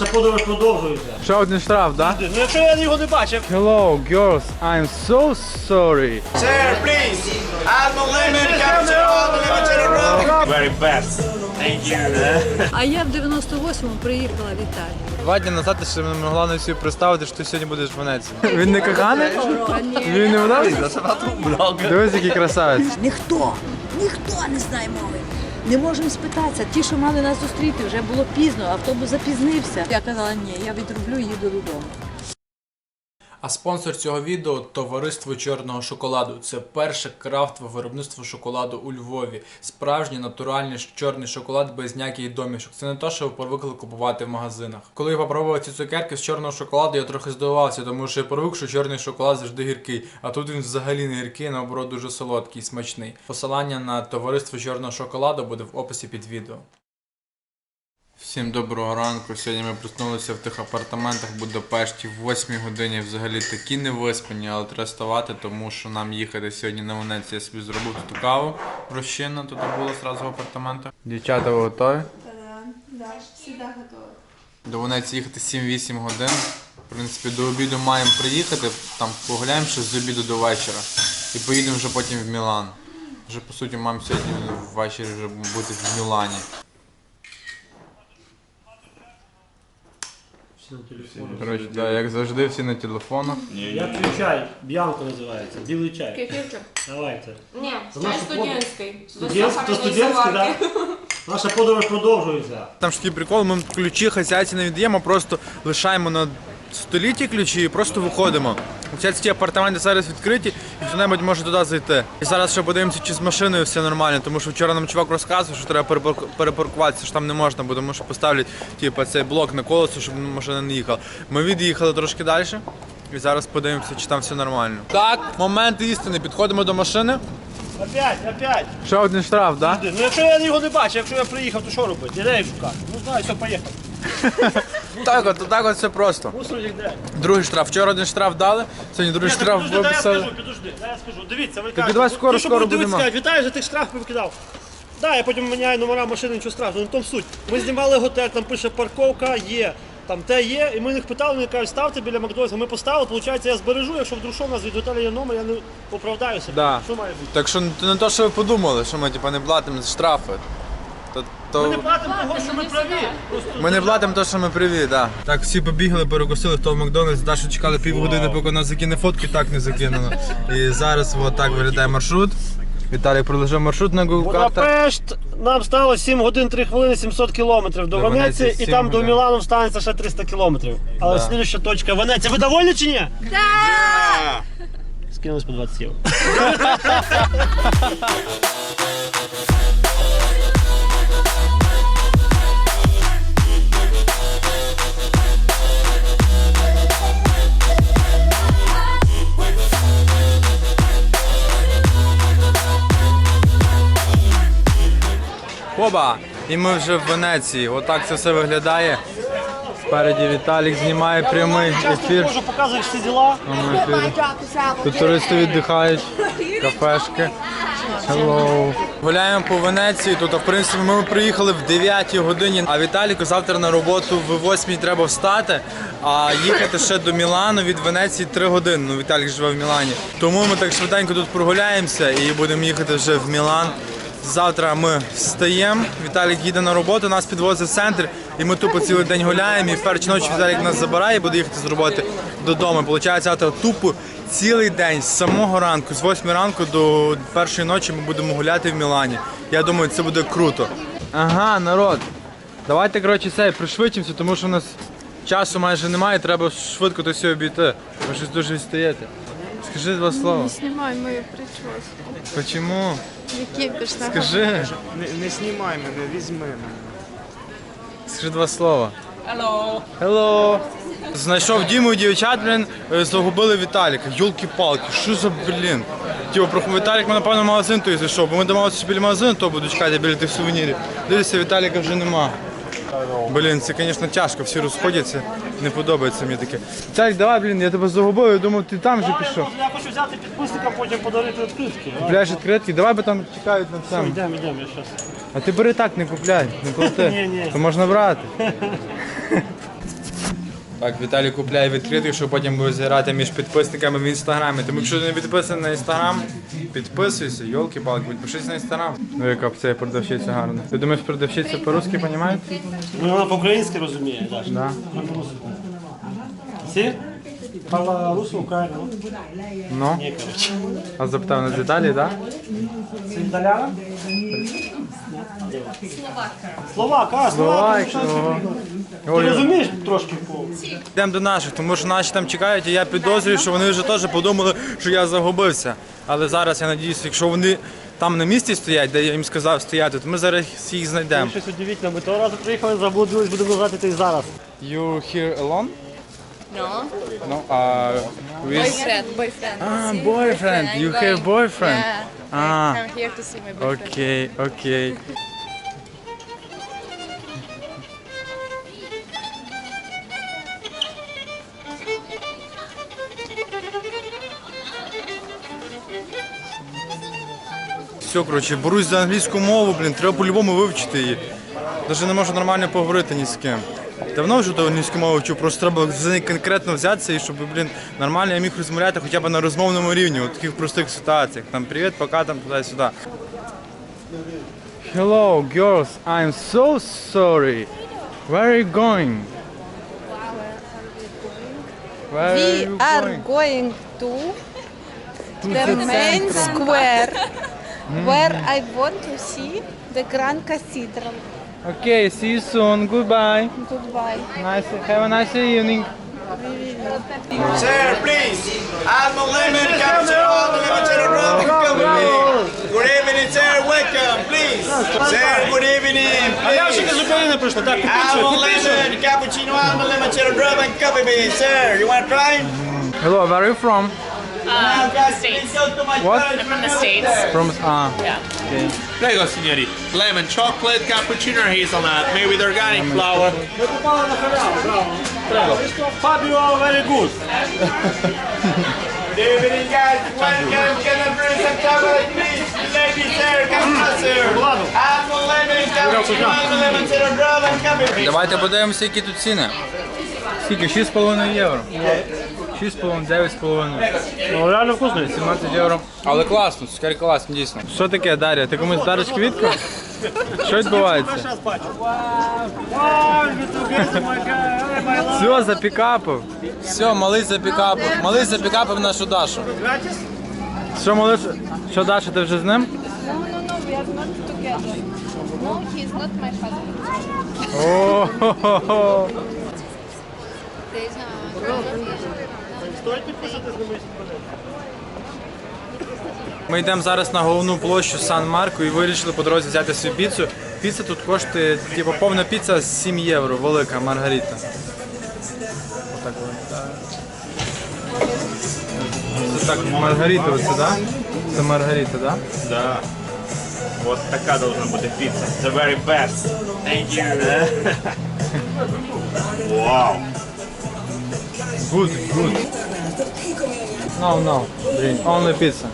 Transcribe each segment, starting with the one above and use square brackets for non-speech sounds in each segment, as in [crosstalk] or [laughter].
Наша подорож продовжується. Ще один штраф, да? Ну якщо я його не бачив. Hello, girls, I'm so sorry. Sir, please. Limit, capture road. Very best. Thank you. А я в 98-му приїхала в Італію. Два дні назад ти ще не могла на собі представити, що ти сьогодні будеш в Венеції. Він не коханий? Він не вдався? Дивись, який красавець. Ніхто, ніхто не знає мови. Не можемо спитатися. Ті, що мали нас зустріти, вже було пізно, автобус запізнився. Я казала, ні, я відроблю, їду додому. А спонсор цього відео товариство чорного шоколаду. Це перше крафтове виробництво шоколаду у Львові. Справжній натуральний чорний шоколад без ніяких домішок. Це не те, що ви привикли купувати в магазинах. Коли я попробував ці цукерки з чорного шоколаду, я трохи здивувався, тому що я привик, що чорний шоколад завжди гіркий. А тут він взагалі не гіркий, наоборот дуже солодкий, і смачний. Посилання на товариство чорного шоколаду буде в описі під відео. Всім доброго ранку. Сьогодні ми проснулися в тих апартаментах в Будапешті в 8 годині. Взагалі такі не виспані, але треба вставати, тому що нам їхати сьогодні на Венецію. Я собі зробив тут каву розчинну, тут було одразу в апартаментах. Дівчата, ви готові? Да, всегда готова. До Венеції їхати 7-8 годин. В принципі, до обіду маємо приїхати, там погуляємо ще з обіду до вечора. І поїдемо вже потім в Мілан. Вже по суті маємо сьогодні ввечері вже бути в Мілані. Всі на телефонах. Коротше, да, як завжди, всі на телефонах. Я п'ю чай, Б'янко називається, білий чай. Кефірчик? Давайте. Ні, чай наша студентський. З Студентський, то студентський, заварки. так? Наша подорож продовжується. Там ж такий прикол, ми ключі хазяйці не віддаємо, просто лишаємо на столі ті ключі і просто виходимо. Оці ці апартаменти зараз відкриті, і хто-небудь може туди зайти. І зараз ще подивимося, чи з машиною все нормально, тому що вчора нам чувак розказував, що треба перепаркуватися, що там не можна, бо тому що поставлять типу, цей блок на колесо, щоб машина не їхала. Ми від'їхали трошки далі. І зараз подивимося, чи там все нормально. Так, момент істини. Підходимо до машини. Опять, опять. Ще один штраф, так? Ну якщо я його не бачив, якщо я приїхав, то що робити? Ідею шукати. Ну знаю, все, поїхав. [laughs] Так, от так от все просто. Мусор йде. Другий штраф. Вчора один штраф дали, сьогодні другий штраф Підожди, дай я виписали. скажу, підожди, дай я скажу. Дивіться, ви кажете, давай скоро, ті, що скоро будемо. кажуть, Вітаю, за тих штрафів викидав. Да, я потім міняю номера машини, нічого страшного, в тому суть. Ми знімали готель, там пише парковка є, там те є, і ми їх питали, вони кажуть, ставте біля Макдональдса. Ми поставили, виходить, я збережу, якщо вдруг що, у нас від готелю є номер, я не оправдаю себе. Да. Що має бути? Так що не то, що ви подумали, що ми типу, не платимо штрафи. То, то... Ми не платимо того, що ми праві. Просто Ми не платимо те, що ми приві, так. Так, всі побігли, перекусили, хто в Макдональдс, Дашу чекали півгодини, поки нас закине фотки, так не закинуло. І зараз от так виглядає маршрут. Віталій пролежав маршрут на Google картах. Будапешт нам стало 7 годин 3 хвилини 700 кілометрів до, До Венеції Венеції, і 7 там до годин. Мілану станеться ще 300 кілометрів. Але Да. слідуща точка Венеція. Ви довольні чи ні? Да! Скинулись по 20 євро. [laughs] [laughs] Оба! І ми вже в Венеції. Отак це все виглядає. Спереді Віталік знімає прямий ефір. можу показувати всі діла. Тут туристи віддихають, кафешки. Hello. Гуляємо по Венеції. Тут, в принципі, ми приїхали в 9 годині, а Віталіку завтра на роботу в 8 треба встати, а їхати ще до Мілану від Венеції 3 години. Ну, Віталік живе в Мілані. Тому ми так швиденько тут прогуляємося і будемо їхати вже в Мілан. Завтра ми встаємо, Віталік їде на роботу, нас підвозить в центр, і ми тупо цілий день гуляємо. І в перші ночі Віталік нас забирає буде їхати з роботи додому. Получається, завтра тупо цілий день з самого ранку, з 8 ранку до першої ночі ми будемо гуляти в Мілані. Я думаю, це буде круто. Ага, народ. Давайте, коротше, це пришвидшимося, тому що у нас часу майже немає, треба швидко то все обійти. Ви щось дуже відстаєте. Скажи два слова. Не Знімай мою прическу. Чому? Який пішла? Скажи. Не, не знімай мене, візьми мене. Скажи два слова. Hello. Hello. Знайшов Діму і дівчат, блін, е, загубили Віталіка. Йолки-палки, що за блін? Типу, про Віталік ми, напевно, в магазин той зайшов, бо ми домовилися, що біля магазину то буду чекати біля тих сувенірів. Дивіться, Віталіка вже нема. Блін, це, звісно, тяжко, всі розходяться. Не подобається мені таке. Так, давай, блін, я тебе загубив, я думав, ти там вже пішов. Я хочу взяти підписника, потім подарити відкритки. Купляєш відкритки, давай бо там чекають на цьому. Йдемо, йдемо, я щас. А ти бери так, не купляй, не плати. [laughs] Ні, ні. То можна брати. [laughs] Так, Віталій купляє відкритий, щоб потім буде зіграти між підписниками в інстаграмі. Тому якщо не підписаний на інстаграм, підписуйся, йолки-палки, підпишись на інстаграм. Ну яка б це продавщиця гарна. Ти думаєш, продавщиця по-русски розуміє? Ну, вона по-українськи розуміє, так. Да. Всі? Пала русу, українську? Ну, а запитав на деталі, так? Це італяна? Словак. а, Словак. Словак. Ти розумієш трошки по Йдемо до наших, тому що наші там чекають, і я підозрюю, що вони вже теж подумали, що я загубився. Але зараз я надіюся, якщо вони там на місці стоять, де я їм сказав стояти, то ми зараз їх знайдемо. щось удивительне. Ми того разу приїхали, заблудились, будемо назад іти зараз. You here alone? No. No, uh, with... Boyfriend, boyfriend. Ah, See, boyfriend. You I'm have boyfriend? Yeah. Ah. I come here to see my boyfriend. Окей, окей. Все, коротше, борусь за англійську мову, блін, треба по-любому вивчити її. Навіть не можу нормально поговорити ні з ким. Давно вже до англійської мови вчу, просто треба за неї конкретно взятися і щоб, блін, нормально я міг розмовляти хоча б на розмовному рівні, у таких простих ситуаціях. Там привіт, пока, там туди-сюди. Hello, girls. I'm so sorry. Where are you going? Where are We you are going? going to the main square where I want to see the Grand Cathedral. Okay, see you soon. Goodbye. Goodbye. Nice. Have a nice evening. Sir, please. Alma lemon, cappuccino, alma limoncello rum, and coffee. Good evening, sir. Welcome, please. Sir, good evening. А я вже Please. з України прийшла, так, купіть Alma купіть. lemon, cappuccino, alma limoncello rum, and coffee bean. Sir, you want to try? Hello, where are you from? Uh, States. What? I'm from the States. From ah. Prego signori, lemon chocolate, cappuccino or hazelnut, made with organic flour. Ми попали на халяву, браво. Треба. Fabio, very good. Good evening, guys. Welcome. Can I bring some chocolate, please? Ladies, sir. Come on, sir. Ладно. Alma lemon, cappuccino, alma limoncello rum, and coffee bean. Давайте подивимося, які тут ціни. Скільки? 6,5 євро. 6,5, 9,5. Ну, реально вкусно. 17 євро. Але класно, цукерки класні, дійсно. Що таке, Дар'я? Ти комусь дариш квітку? Що відбувається? Все, запікапив. Все, малий запікапив. Малий запікапив нашу Дашу. Що, малиш? Що, Даша, ти вже з ним? No, no, no, we are not together. No, he is not my husband. О-хо-хо-хо. Стоїть на мої сподобання? Ми йдемо зараз на головну площу Сан-Марко і вирішили по дорозі взяти собі піцу. Піца тут коштує, типу, повна піца 7 євро, велика маргарита. Отак. Це так, маргарита оце, да? Це маргарита, да? Да. Вот така должна бути піца. The very best. Thank you. Wow. Good, good. No, no, only pizza.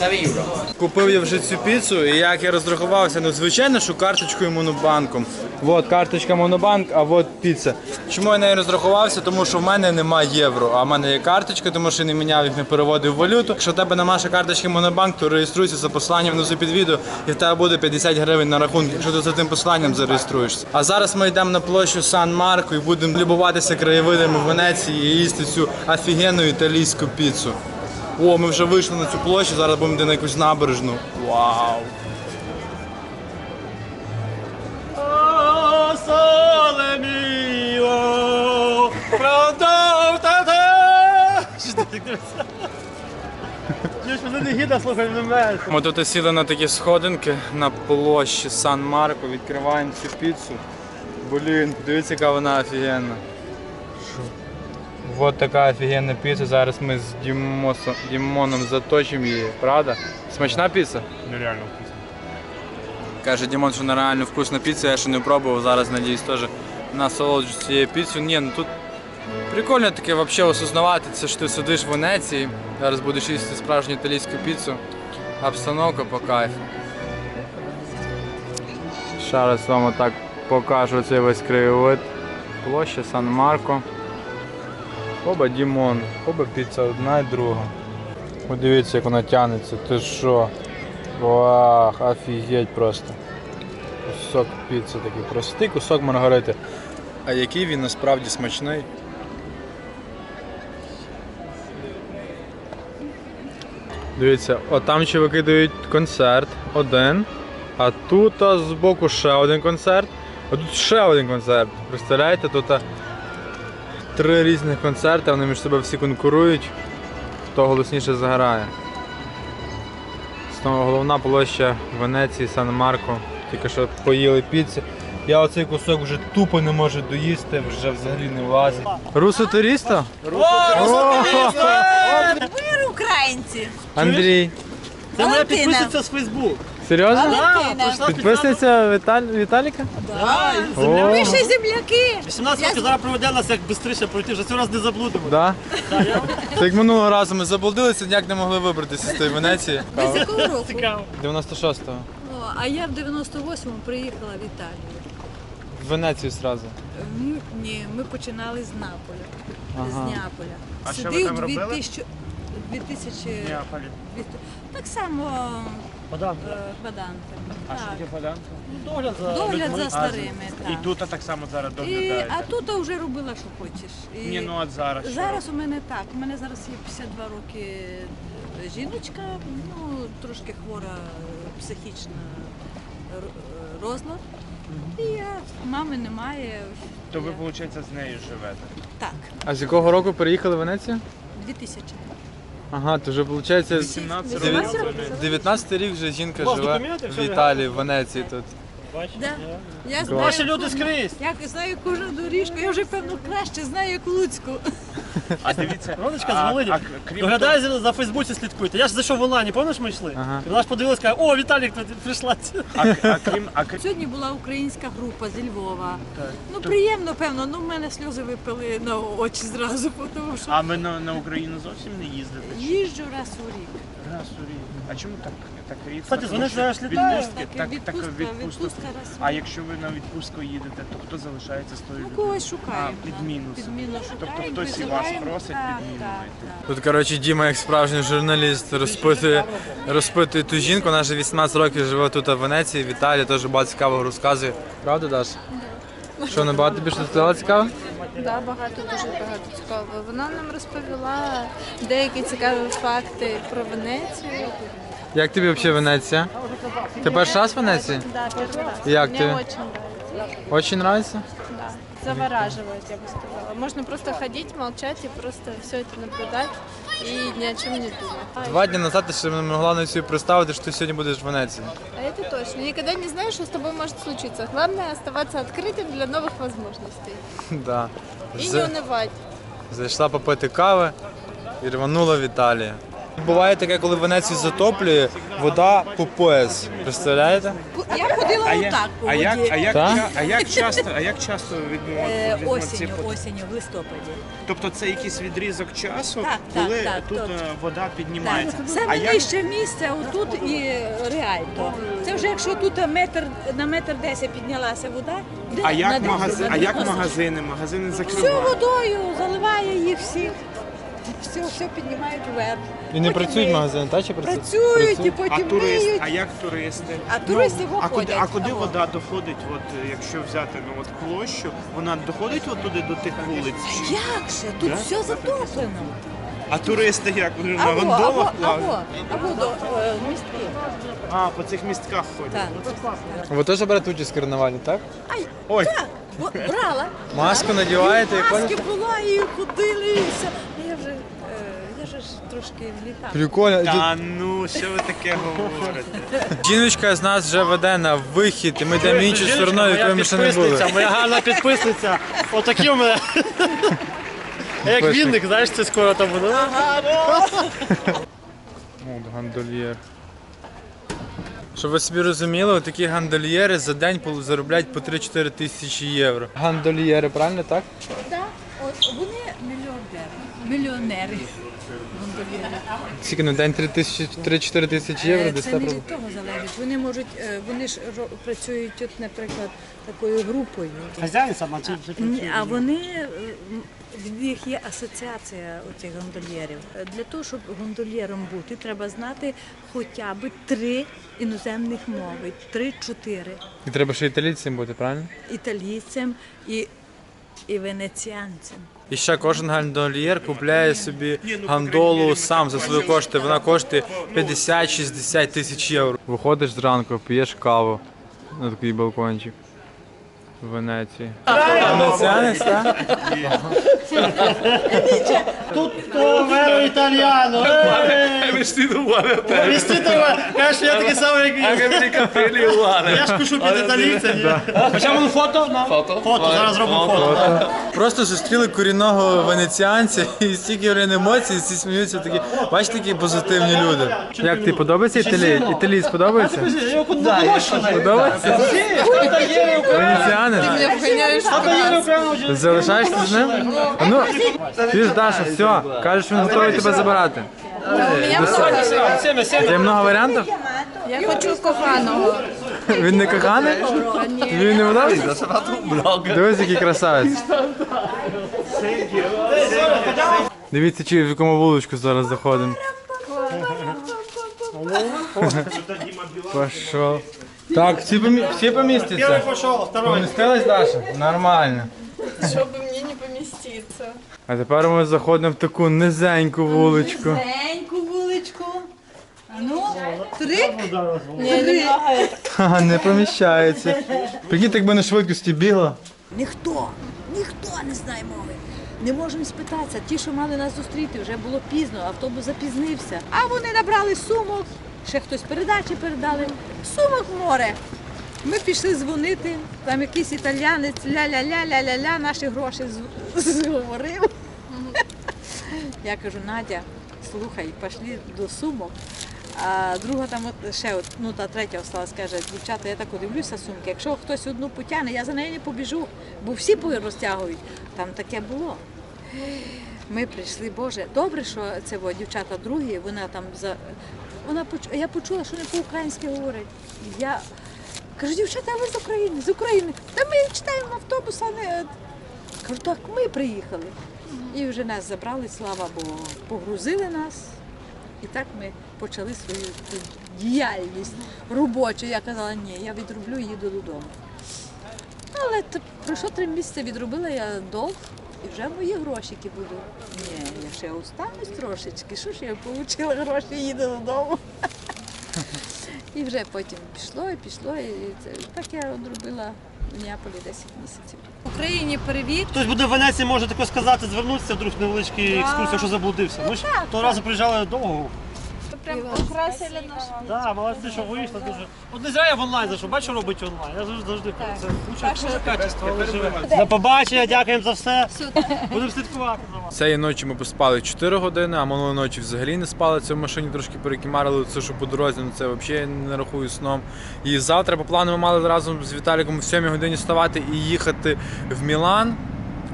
7 euro. Купив я вже цю піцу, і як я розрахувався, ну звичайно, що карточкою монобанком. От карточка монобанк, а от піца. Чому я нею розрахувався? Тому що в мене немає євро, а в мене є карточка, тому що не міняв їх, не переводив валюту. Якщо в тебе немає карточки монобанк, то реєструйся за посиланням внизу під відео, і в тебе буде 50 гривень на рахунок, якщо ти за тим посиланням зареєструєшся. А зараз ми йдемо на площу Сан Марко і будемо любуватися краєвидами Венеції і їсти цю офігенну італійську піцу. О, ми вже вийшли на цю площу, зараз будемо йти на якусь набережну. Вау! Ми тут сіли на такі сходинки на площі Сан-Марко, відкриваємо цю піцу. Блін, дивіться, яка вона офігенна. Вот така офігенна піца. Зараз ми з Дімосом, Дімоном заточимо її, правда? Смачна піца? Нереально вкусно. Каже Дімон, що нереально вкусна піца, я ще не пробував, зараз надіюсь теж насолоджуюсь цією піцею. Ні, ну тут прикольно таке взагалі осознавати, це що ти сидиш в Венеції, зараз будеш їсти справжню італійську піцу. Обстановка по кайфу. Ще раз вам отак покажу цей весь краєвид. Площа Сан-Марко. Оба Дімон, оба піца одна і друга. Подивіться, як вона тягнеться. Ти що? Вах, офігеть просто. Кусок піци такий простий кусок маргарити. А який він насправді смачний. Дивіться, отам чуваки дають концерт один, а тут збоку ще один концерт, а тут ще один концерт. Представляєте, тут три різних концерти, вони між собою всі конкурують, хто голосніше заграє. Знову головна площа Венеції, Сан-Марко. Тільки що поїли піци. Я оцей кусок вже тупо не можу доїсти, вже взагалі не влазить. Русо туриста? Ми українці. Андрій. Це моя підписниця з Фейсбук. Серйозно? Валентина. Підписниця Віталь... Віталіка? О, Ми ще земляки. 18 років зараз проведе нас як швидше пройти, вже цього раз не заблудимо. да? Це як минулого разу ми заблудилися, ніяк не могли вибратися з тої Венеції. З якого року? Цікаво. 96-го. О, а я в 98-му приїхала в Італію. В Венецію зразу. М, Ні, ми починали з Наполя. З Ага. Неаполя. А що ви там робили? 2000... 2000... Неаполі. Так само Мадам, е, баданти. А що Так. таке поданка? догляд за Догляд людьми. за старими. І тут так само зараз І, доглядаєте. а тут вже робила, що хочеш. І Ні, ну от зараз. що Зараз у мене так. У мене зараз є 52 роки е, жіночка, ну трошки хвора е, психічна р- е, розлад. І я мами немає. То ви, Я- виходить, з нею живете. Так, А з якого року переїхали в Венецію? 2000. Ага, то вже виходить 18 Дев'ятнадцять років. років. 19 рік вже жінка живе в Італії, в Венеції тут. Бачиш? Да. Я знаю, Ваші люди скрізь. Я знаю кожну доріжку, я вже певно краще знаю, як Луцьку. А дивіться, Родичка а- з Волині. а крім Доглядай за, за Фейсбуці слідкуйте. Я ж зайшов в онлайні, пам'ятаєш, ми йшли? Ага. І вона ж подивилась, каже, о, Віталік тут прийшла. А, а крім, а крім, Сьогодні була українська група зі Львова. Ну приємно, певно. Ну в мене сльози випали на очі зразу, тому що а ви на, на Україну зовсім не їздите? їжджу раз у рік. Раз у рік. А чому так, так рідко? Кстати, Тому вони що зараз літають. відпустки, Так, так, так, відпустка, відпусток. відпустка раз А якщо ви на відпустку їдете, то хто залишається з тою Ну людиною? когось шукаємо. А, під да. мінус. Підміну Тобто шукаємо, хтось і вас просить Так, підміну так, знайти. так. Тут, коротше, Діма, як справжній журналіст, розпитує, розпитує ту жінку. Вона вже 18 років живе тут в Венеції, в Італії, теж багато цікавого розказує. Правда, Даш? Що, набагато тобі що стало цікаво? Да, багато дуже багато цікавого. Вона нам розповіла деякі цікаві факти про Венецію. Як тобі взагалі Венеція? Ти перший раз в Венеції? Да, первый раз. Як Мне ти? очень нравится. Очень нравится? Да. Завораживает, я бы сказала. Можно просто ходить, молчать и просто все это наблюдать и ни о чем не думать. Два дні назад ти ще не могла на собі представити, що ти сьогодні будеш в Венеції. А это точно. Никогда не знаешь, что с тобой может случиться. Главное оставаться открытым для новых возможностей. [laughs] Да. И З- не унывать. Зайшла попити кави і рванула в Італію. Буває таке, коли Венецію затоплює, вода по пояс. Представляєте? Я ходила А, отак по а, як, воді. а, як, Так? ча- а як часто, а як часто Е, відбувається? Осінню, осінню, в листопаді. Тобто це якийсь відрізок часу, Так, так, коли так, тут тут. е, вода піднімається. Так, а саме як, нижче місце, отут і реально. Це вже якщо тут метр на метр десять піднялася вода, де а на як, десять, магази, на а як 90. магазини? Магазини Все закривають. водою заливає їх всіх. Все, все піднімають вверх. І не Потім працюють ми- магазини, так? Чи працюють? Працюють і А потім турист, миють. а як туристи? А туристи а куди, виходять. а куди Або. вода доходить? От е, якщо взяти ну от площу, вона доходить от туди до тих вулиць? Як же? Тут Да? все затоплено. А туристи як? Вони на Або, або, гондолах плавають? або, або до е, містки. А, по цих містках ходять. Так. Ви теж берете участь в карнавалі, так? Ай, Ой. так, бо- брала. Маску надіваєте і Маски ходите? була і ходили, і все. А Я вже, е, я вже ж трошки влітала. Прикольно. Та ну, що ви таке говорите? Жіночка з нас вже веде на вихід, і ми йдемо іншою стороною, якою ми ще не були. моя гарна підписниця. Отакі у мене. Як вінник, знаєш, це скоро там буде. От гандольєр. Щоб ви собі розуміли, такі гандольєри за день заробляють по 3-4 тисячі євро. Гандольєри, правильно так? Да. От вони мільйонери. Мільйонери. Скільки на день 3 тисячі 3-4 тисячі євро Е, десь Це не від того залежить. Вони можуть, е, вони ж ро- працюють тут, наприклад, такою групою. Хазяїн сама чи Ні, А вони е, м, в них є асоціація оцих гондольєрів. Е, Для того, щоб гондольєром бути, треба знати хоча б три іноземних мови, три-чотири. І треба ще італійцем бути, правильно? Італійцям і, і венеціанцям. І ще кожен гандольєр купляє собі гандолу сам за свої кошти. Вона коштує 50-60 тисяч євро. Виходиш зранку, п'єш каву на такий балкончик в Венеції. Венеціанець, так? Тут то веро італіано. Vestito uguale a te. Вістите, кажеш, я такий самий, як Anche він. per i capelli è uguale. Я ж пишу під італійцем. Хоча фото? на? Foto? Фото, зараз робимо фото. Просто зустріли корінного венеціанця і стільки блін, емоцій, всі сміються такі. Бачите, які позитивні люди. Як ти подобається італій? Італій сподобається? Подобається? Венеціанець? Залишаєшся з ним? Ну, ти ж Даша, все, кажеш, він готовий тебе забирати. Є много варіантів? Я хочу коханого. Він не коханий? Він не подобається? Дивись, який красавець. Дивіться, чи в якому вуличку зараз заходимо. Пошов. Так, всі, помі... всі помістяться. Перший пішов, второй. Помістилась Даша? Нормально. Чтобы мне не поместиться. А тепер ми заходимо в таку низеньку вуличку. Маленьку вуличку. А ну, три. Не, немного. Ха, не поміщається. Прикинь, так би на швидкості бігла. Ніхто, ніхто не знає мови. Не можемо спитатися. Ті, що мали нас зустріти, вже було пізно, автобус запізнився. А вони набрали сумок, ще хтось передачі передали. Сумок море. Ми пішли дзвонити, там якийсь італіянець ля-ля-ля-ля-ля-ля, наші гроші зговорив. [laughs] Я кажу, Надя, слухай, пішли до сумок. А друга там от ще от, ну та третя осталась, каже, дівчата, я так дивлюся сумки. Якщо хтось одну потягне, я за нею не побіжу, бо всі розтягують. Там таке було. Ми прийшли, Боже, добре, що це во, дівчата другі, вона там за. Вона. Я почула, що вони по-українськи говорять. Я кажу, дівчата, а ви з України, з України. Та ми читаємо автобус, а не. Кажу, так ми приїхали. І вже нас забрали, слава Богу, погрузили нас. І так ми почали свою діяльність робочу. Я казала, ні, я відроблю і їду додому. Але пройшло три місяці, відробила я долг і вже мої грошики будуть. Ні, я ще останусь трошечки. Що ж я отримала гроші їду додому. [laughs] І вже потім пішло і пішло. І це, так я одробила в Неаполі 10 місяців. Україні привіт! Хтось буде в Венеції, може тако сказати, звернутися вдруг невеличкий екскурсія, що заблудився. Ми ж того разу приїжджали довго. Прям украсили наш Так, молодці, що вийшла дуже. От не зря я в онлайн зайшов, бачу, робить онлайн. Я завжди завжди про це. Дуже, дуже качество, але живе. До побачення, дякуємо за все. Будемо слідкувати за вами. Цієї ночі ми поспали 4 години, а минулої ночі взагалі не спали. Це в машині трошки перекимарили, це що по дорозі, ну це взагалі не рахую сном. І завтра по плану ми мали разом з Віталіком в 7 годині вставати і їхати в Мілан.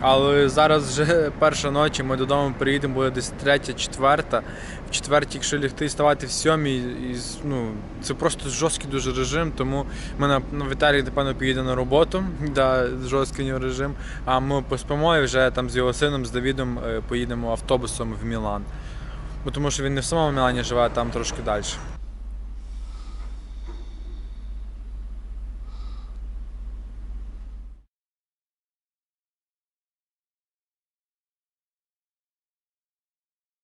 Але зараз вже [laughs] перша ночі, ми додому приїдемо, буде десь третя, четверта. В четвертій, якщо лягти ставати в сьомій, і, ну, це просто жорсткий дуже режим, тому ми на ну, Віталій, напевно, поїде на роботу, [laughs] да, жорсткий режим. А ми поспимо і вже там з його сином, з Давідом е, поїдемо автобусом в Мілан. Бо тому що він не в самому Мілані живе, а там трошки далі.